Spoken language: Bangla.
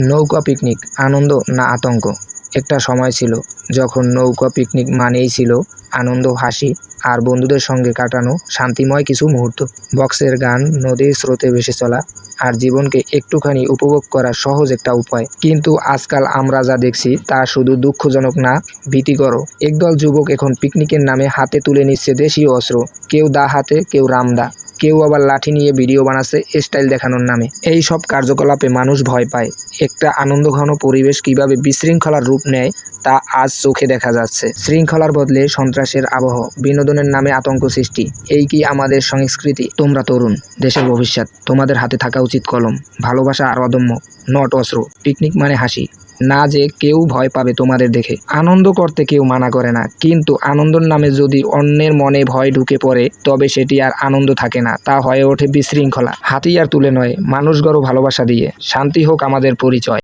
নৌকা পিকনিক, আনন্দ না আতঙ্ক? একটা সময় ছিল যখন নৌকা পিকনিক মানেই ছিল আনন্দ, হাসি আর বন্ধুদের সঙ্গে কাটানো শান্তিময় কিছু মুহূর্ত। বক্সের গান নদীর স্রোতে ভেসে চলা আর জীবনকে একটুখানি উপভোগ করার সহজ একটা উপায়। কিন্তু আজকাল আমরা যা দেখছি তা শুধু দুঃখজনক না, ভীতিকর। একদল যুবক এখন পিকনিকের নামে হাতে তুলে নিচ্ছে দেশীয় অস্ত্র, কেউ দা হাতে, কেউ রামদা। কেউ আবার লাঠি নিয়ে ভিডিও বানাচ্ছে স্টাইল দেখানোর নামে। এই সব কার্যকলাপে মানুষ ভয় পায়। একটা আনন্দঘন পরিবেশ কীভাবে বিশৃঙ্খলার রূপ নেয়, তা আজ চোখে দেখা যাচ্ছে। শৃঙ্খলার বদলে সন্ত্রাসের আবহ, বিনোদনের নামে আতঙ্ক সৃষ্টি। এই কি আমাদের সংস্কৃতি? তোমরা তরুণ, দেশের ভবিষ্যৎ, তোমাদের হাতে থাকা উচিত কলম, ভালোবাসা আর অদম্য, নট অস্ত্র, পিকনিক মানে হাসি। না যে কেউ ভয় পাবে তোমাদের দেখে। আনন্দ করতে কেউ মানা করে না, কিন্তু আনন্দর নামে যদি অন্যের মনে ভয় ঢুকে পড়ে, তবে সেটি আর আনন্দ থাকে না, তা হয়ে ওঠে বিশৃঙ্খলা। হাতিয়ার তুলে নয়, মানুষ গড় ভালোবাসা দিয়ে। শান্তি হোক আমাদের পরিচয়।